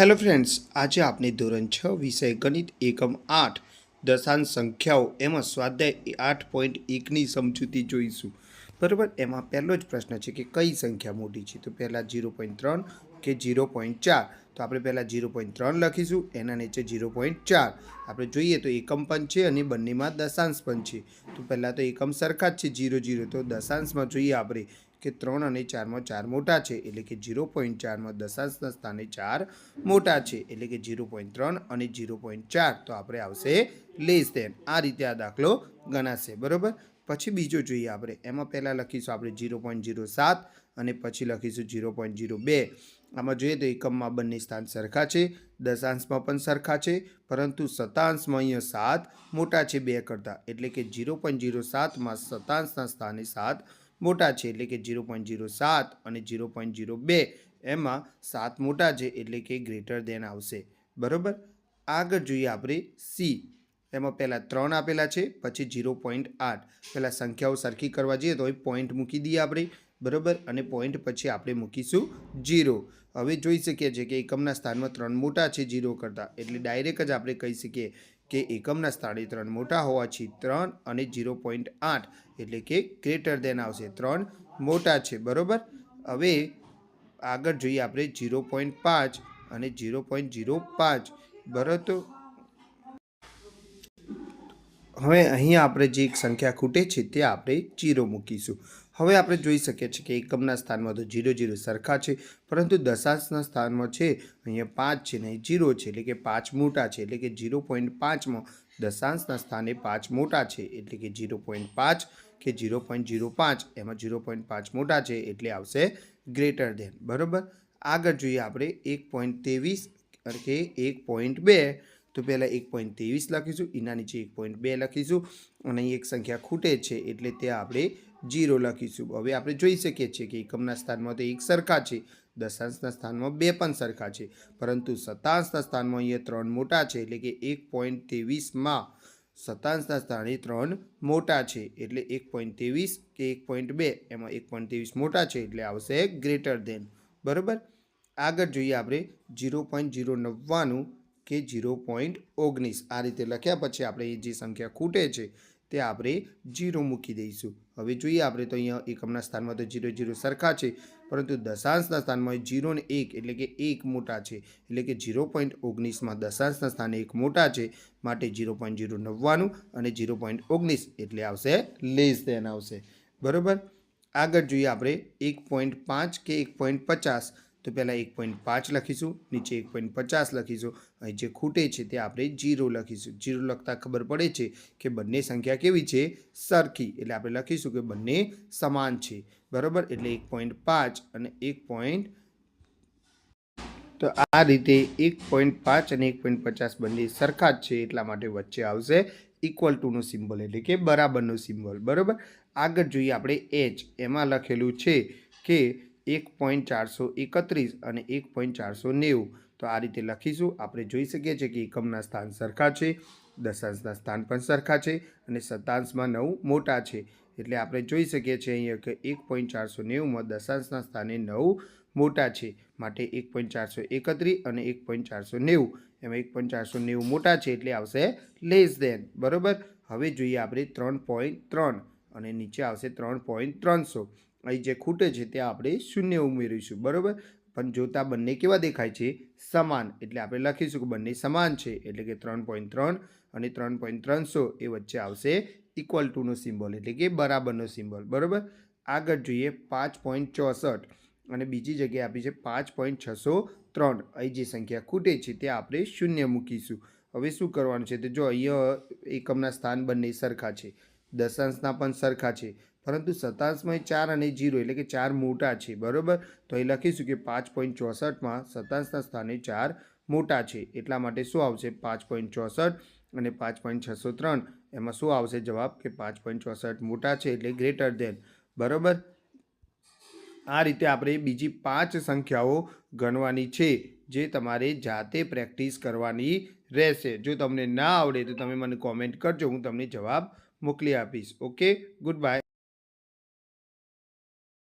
Hello friends આજે આપણે ધોરણ છ વિષય ગણિત એકમ આઠ દશાંશ સંખ્યાઓ એમાં સ્વાધ્યાય આઠ પોઈન્ટ એકની સમજૂતી જોઈશું. બરાબર? એમાં પહેલો જ પ્રશ્ન છે કે કઈ સંખ્યા મોટી છે? તો પહેલાં જીરો પોઈન્ટ ત્રણ કે જીરો પોઈન્ટ ચાર? તો આપણે પહેલાં જીરો પોઈન્ટ ત્રણ લખીશું, એના નીચે જીરો પોઈન્ટ ચાર. આપણે જોઈએ તો એકમ પણ છે અને બંનેમાં દશાંશ પણ છે. તો પહેલાં તો એકમ સરખા જ છે જીરો જીરો તો દશાંશમાં જોઈએ આપણે કે ત્રણ અને ચારમાં ચાર મોટા છે, એટલે કે ઝીરો પોઈન્ટ ચારમાં દશાંશના સ્થાને ચાર મોટા છે, એટલે કે જીરો પોઈન્ટ ત્રણ અને ઝીરો પોઈન્ટ ચાર. તો આપણે આવશે લેસ દેન આ રીતે આ દાખલો ગણાશે, બરાબર? પછી બીજો જોઈએ આપણે. એમાં પહેલાં લખીશું આપણે ઝીરો પોઈન્ટ ઝીરો સાત અને પછી લખીશું ઝીરો પોઈન્ટ જીરો બે. આમાં જોઈએ તો એકમમાં બંને સ્થાન સરખા છે, દશાંશમાં પણ સરખા છે, પરંતુ શતાંશમાં અહીંયા સાત મોટા છે બે કરતાં. એટલે કે જીરો પોઈન્ટ ઝીરો સાતમાં શતાંશના સ્થાને સાત મોટા છે એટલે કે જીરો પોઈન્ટ જીરો સાત અને ઝીરો પોઈન્ટ ઝીરો બે. એમાં સાત મોટા છે એટલે કે ગ્રેટર દેન આવશે. બરાબર? આગળ જોઈએ આપણે સી એમાં પહેલાં ત્રણ આપેલા છે, પછી ઝીરો પોઈન્ટ આઠ. પહેલાં સંખ્યાઓ સરખી કરવા જઈએ તો એ પોઈન્ટ મૂકી દઈએ આપણે. બરાબર? અને પોઈન્ટ પછી આપણે મૂકીશું જીરો હવે જોઈ શકીએ છીએ કે એકમના સ્થાનમાં ત્રણ મોટા છે જીરો કરતાં. એટલે ડાયરેક્ટ જ આપણે કહી શકીએ કે એકમના સ્થાને ત્રણ મોટા હોવાથી ત્રણ અને જીરો પોઈન્ટ આઠ એટલે કે ગ્રેટર દેન આવશે ત્રણ મોટા છે, બરાબર? હવે આગળ જોઈએ આપણે જીરો પોઈન્ટ પાંચ અને જીરો પોઈન્ટ જીરો પાંચ, બરાબર? હવે અહીંયા આપણે જે એક સંખ્યા ખૂટે છે તે આપણે જીરો મૂકીશું. હવે આપણે જોઈ શકીએ છીએ કે એકમના સ્થાનમાં તો જીરો જીરો સરખા છે, પરંતુ દશાંશના સ્થાનમાં છે, અહીંયા પાંચ છે ને અહીં જીરો છે, એટલે કે પાંચ મોટા છે, એટલે કે જીરો પોઈન્ટ પાંચમાં દશાંશના સ્થાને પાંચ મોટા છે, એટલે કે જીરો પોઈન્ટ પાંચ કે જીરો પોઈન્ટ જીરો પાંચ, એમાં જીરો પોઈન્ટ પાંચ મોટા છે, એટલે આવશે ગ્રેટર દેન બરાબર? આગળ જોઈએ આપણે એક પોઈન્ટ ત્રેવીસ કે એક પોઈન્ટ બે, તો પહેલાં એક પોઈન્ટ ત્રેવીસ લખીશું, એના નીચે એક પોઈન્ટ બે લખીશું, અને અહીં એક સંખ્યા ખૂટે છે, એટલે ત્યાં આપણે જીરો લખીશું. હવે આપણે જોઈ શકીએ છીએ કે એકમના સ્થાનમાં તો એક સરખા છે, દશાંશના સ્થાનમાં બે પણ સરખા છે. પરંતુ સતાંશના સ્થાનમાં અહીંયા ત્રણ મોટા છે, એટલે કે એક પોઈન્ટ ત્રેવીસમાં સતાંશના સ્થાને ત્રણ મોટા છે. એટલે એક પોઈન્ટ ત્રેવીસ કે એક પોઈન્ટ બે, એમાં એક પોઈન્ટ ત્રેવીસ મોટા છે, એટલે આવશે ગ્રેટર દેન બરાબર? આગળ જોઈએ આપણે જીરો પોઈન્ટ જીરો નવ્વાણું કે જીરો પોઈન્ટ ઓગણીસ. આ રીતે લખ્યા પછી આપણે એ જે સંખ્યા ખૂટે છે તે આપણે જીરો મૂકી દઈશું. હવે જોઈએ આપણે તો અહીંયા એકમના સ્થાનમાં તો જીરો જીરો સરખા છે, પરંતુ દશાંશના સ્થાનમાં જીરો ને એક એટલે કે એક મોટા છે, એટલે કે જીરો પોઈન્ટ ઓગણીસમાં દશાંશના સ્થાને એક મોટા છે, માટે જીરો પોઈન્ટ જીરો નવ્વાણું અને જીરો પોઈન્ટ ઓગણીસ એટલે આવશે લેસ દેન આવશે. બરાબર? આગળ જોઈએ આપણે એક પોઈન્ટ પાંચ કે એક પોઈન્ટ પચાસ. તો પહેલાં એક પોઈન્ટ પાંચ લખીશું, નીચે એક પોઈન્ટ પચાસ લખીશું. અહીં જે ખૂટે છે તે આપણે જીરો લખીશું. જીરો લખતા ખબર પડે છે કે બંને સંખ્યા કેવી છે? સરખી. એટલે આપણે લખીશું કે બંને સમાન છે. બરાબર? એટલે એક પોઈન્ટ પાંચ અને એક પોઈન્ટ તો આ રીતે એક પોઈન્ટ પાંચ અને એક પોઈન્ટ પચાસ બંને સરખા જ છે. એટલા માટે વચ્ચે આવશે ઇક્વલ ટુનો સિમ્બોલ એટલે કે બરાબરનો સિમ્બોલ બરાબર? આગળ જોઈએ આપણે એચ એમાં લખેલું છે કે એક પોઈન્ટ ચારસો એકત્રીસ અને એક પોઈન્ટ ચારસો નેવું. તો આ રીતે લખીશું. આપણે જોઈ શકીએ છીએ કે એકમના સ્થાન સરખા છે, દશાંશના સ્થાન પણ સરખા છે અને સતાંશમાં નવ મોટા છે. એટલે આપણે જોઈ શકીએ છીએ અહીંયા કે એક પોઈન્ટ ચારસો નેવુંમાં દશાંશના સ્થાને નવ મોટા છે. માટે એક પોઈન્ટ ચારસો એકત્રીસ અને એક પોઈન્ટ ચારસો નેવું. એમાં એક પોઈન્ટ ચારસો નેવું મોટા છે એટલે આવશે લેસ દેન બરાબર? હવે જોઈએ આપણે ત્રણ પોઈન્ટ ત્રણ અને નીચે આવશે ત્રણ પોઈન્ટ ત્રણસો. અહીં જે ખૂટે છે ત્યાં આપણે શૂન્ય ઉમેરીશું, બરાબર? પણ જોતા બંને કેવા દેખાય છે? સમાન. એટલે આપણે લખીશું કે બંને સમાન છે, એટલે કે ત્રણ પોઈન્ટ ત્રણ અને ત્રણ પોઈન્ટ ત્રણસો એ વચ્ચે આવશે ઇક્વલ ટુનો સિમ્બોલ એટલે કે બરાબરનો સિમ્બોલ બરાબર? આગળ જોઈએ પાંચ પોઈન્ટ ચોસઠ અને બીજી જગ્યાએ આપી છે પાંચ પોઈન્ટ છસો ત્રણ. અહીં જે સંખ્યા ખૂટે છે તે આપણે શૂન્ય મૂકીશું. હવે શું કરવાનું છે? તો જો અહીંયા એકમના સ્થાન બંને સરખા છે, દશાંશના પણ સરખા છે પરંતુ શતાંશમાં ચાર અને જીરો, એટલે કે ચાર મોટા છે, બરાબર? તો અહીં લખીશું કે પાંચ પોઈન્ટ ચોસઠમાં શતાંશના સ્થાને ચાર મોટા છે. એટલા માટે શું આવશે? પાંચ પોઈન્ટ ચોસઠ અને પાંચ પોઈન્ટ છસો ત્રણ. એમાં શું આવશે જવાબ? કે પાંચ પોઈન્ટ ચોસઠ મોટા છે, એટલે ગ્રેટર દેન બરાબર? આ રીતે આપણે બીજી પાંચ સંખ્યાઓ ગણવાની છે, જે તમારે જાતે પ્રેક્ટિસ કરવાની રહેશે. જો તમને ના આવડે તો તમે મને કોમેન્ટ કરજો, હું તમને જવાબ મોકલી આપીશ. Okay good bye